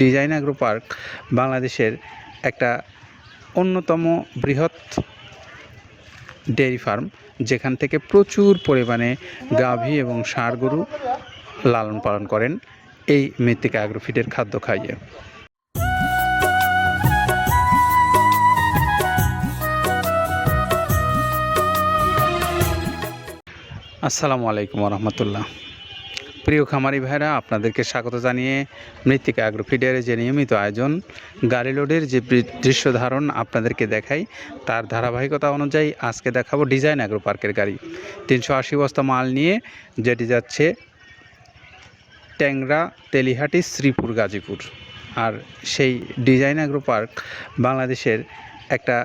Design agro park বাংলাদেশের একটা অন্যতম বৃহৎ ডেয়ারি ফার্ম, যেখান থেকে প্রচুর পরিমাণে গাভী এবং ষাঁড় গরু লালন পালন করেন এই মৃত্তিকা অ্যাগ্রোফিটের খাদ্য খাইয়ে। আসসালামু আলাইকুম রহমতুল্লাহ। প্রিয় খামারি ভাইরা, আপনাদেরকে স্বাগত জানিয়ে মৃত্তিকা অ্যাগ্রোফিডের যে নিয়মিত আয়োজন, গাড়ি লোডের যে দৃশ্য ধারণ আপনাদেরকে দেখাই, তার ধারাবাহিকতা অনুযায়ী আজকে দেখাবো ডিজাইন অ্যাগ্রো পার্কের গাড়ি। তিনশো আশি বস্তা মাল নিয়ে যেটি যাচ্ছে ট্যাংরা, তেলিহাটি, শ্রীপুর, গাজীপুর। আর সেই ডিজাইন অ্যাগ্রো পার্ক বাংলাদেশের একটা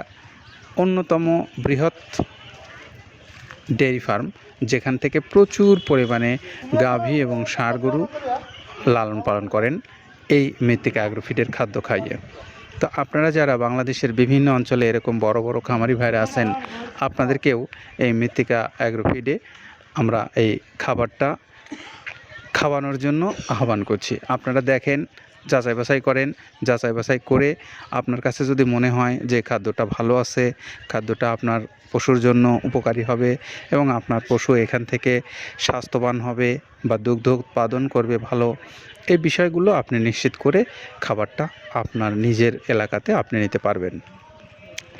অন্যতম বৃহৎ ডেয়ারি ফার্ম, যেখান থেকে প্রচুর পরিমাণে গাভী এবং ষাঁড় গরু লালন পালন করেন এই মৃত্তিকা অ্যাগ্রোফিটের খাদ্য খাইয়ে। তো আপনারা যারা বাংলাদেশের বিভিন্ন অঞ্চলে এরকম বড় বড় খামারি ভাইরা আছেন, আপনাদেরকেও এই মৃত্তিকা অ্যাগ্রোফিডে আমরা এই খাবারটা খাওয়ানোর জন্য আহ্বান করছি। আপনারা দেখেন যাচাই বাছাই করেন, যাচাই বাছাই করে আপনার কাছে যদি মনে হয় যে খাদ্যটা ভালো আছে, খাদ্যটা আপনার পশুর জন্য উপকারী হবে এবং আপনার পশু এখান থেকে স্বাস্থ্যবান হবে বা দুগ্ধ উৎপাদন করবে ভালো, এই বিষয়গুলো আপনি নিশ্চিত করে খাবারটা আপনার নিজের এলাকাতে আপনি নিতে পারবেন।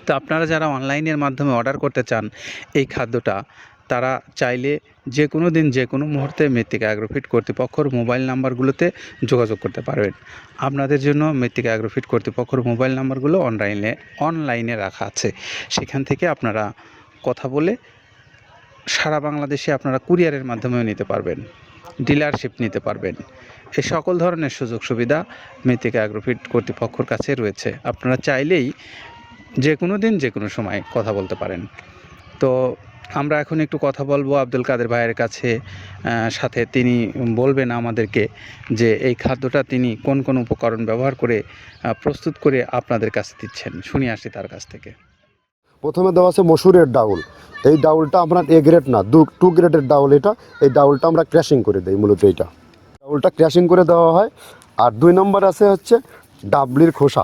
তো আপনারা যারা অনলাইনের মাধ্যমে অর্ডার করতে চান, এই খাদ্যটা তারা চাইলে যে কোনো দিন যে কোনো মুহূর্তে মৃত্তিকা অ্যাগ্রোফিট কর্তৃপক্ষর মোবাইল নাম্বারগুলোতে যোগাযোগ করতে পারবেন। আপনাদের জন্য মৃত্তিকা অ্যাগ্রোফিট কর্তৃপক্ষর মোবাইল নাম্বারগুলো অনলাইনে অনলাইনে রাখা আছে। সেখান থেকে আপনারা কথা বলে সারা বাংলাদেশে আপনারা কুরিয়ারের মাধ্যমেও নিতে পারবেন, ডিলারশিপ নিতে পারবেন। এই সকল ধরনের সুযোগ সুবিধা মৃত্তিকা অ্যাগ্রোফিট কর্তৃপক্ষর কাছে রয়েছে। আপনারা চাইলেই যে কোনো দিন যে কোনো সময় কথা বলতে পারেন। তো আমরা এখন একটু কথা বলব আব্দুল কাদের ভাইয়ের কাছে সাথে তিনি বলবেন আমাদেরকে যে এই খাদ্যটা তিনি কোন কোন উপকরণ ব্যবহার করে প্রস্তুত করে আপনাদের কাছে দিচ্ছেন। শুনে আসি তার কাছ থেকে। প্রথমে দেওয়া আছে মসুরের ডাউল। এই ডাউলটা আপনার এ গ্রেড না, দু টু গ্রেডের ডাউল এটা। এই ডাউলটা আমরা ক্র্যাশিং করে দিই, মূলত এইটা। ডাউলটা ক্র্যাশিং করে দেওয়া হয়। আর দুই নম্বর আছে হচ্ছে ডাবলির খোসা।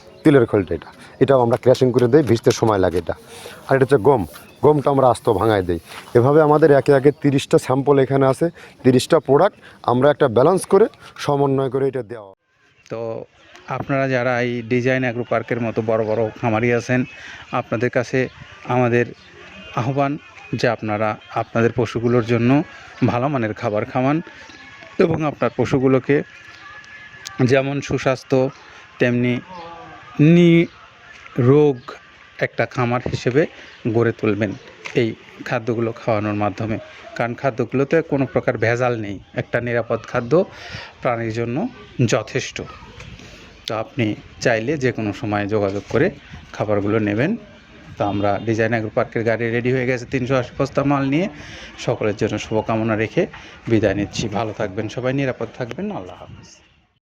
তিলের খোলটা এটা। এটাও আমরা ক্র্যাশিং করে দিই, ভিজতে সময় লাগে এটা। আর এটা হচ্ছে গম। গমটা আমরা আস্ত ভাঙায় দিই। এভাবে আমাদের একে একে তিরিশটা স্যাম্পল এখানে আছে, তিরিশটা প্রোডাক্ট আমরা একটা ব্যালেন্স করে সমন্বয় করে এটা দেওয়া। তো আপনারা যারা এই ডিজাইন অ্যাগ্রো পার্কের মতো বড় বড় খামারি আছেন, আপনাদের কাছে আমাদের আহ্বান যে আপনারা আপনাদের পশুগুলোর জন্য ভালো মানের খাবার খাওয়ান এবং আপনার পশুগুলোকে যেমন সুস্বাস্থ্য, তেমনি নি রোগ একটা খামার হিসেবে গড়ে তুলবেন এই খাদ্যগুলো খাওয়ানোর মাধ্যমে। কারণ খাদ্যগুলোতে কোনো প্রকার ভেজাল নেই। একটা নিরাপদ খাদ্য প্রাণীর জন্য যথেষ্ট। তো আপনি চাইলে যে কোনো সময় যোগাযোগ করে খাবারগুলো নেবেন। তো আমরা ডিজাইন অ্যাগ্রো পার্কের গাড়ি রেডি হয়ে গেছে তিনশো আশি বস্তা মাল নিয়ে। সকলের জন্য শুভকামনা রেখে বিদায় নিচ্ছি। ভালো থাকবেন সবাই, নিরাপদ থাকবেন। আল্লাহ হাফিজ।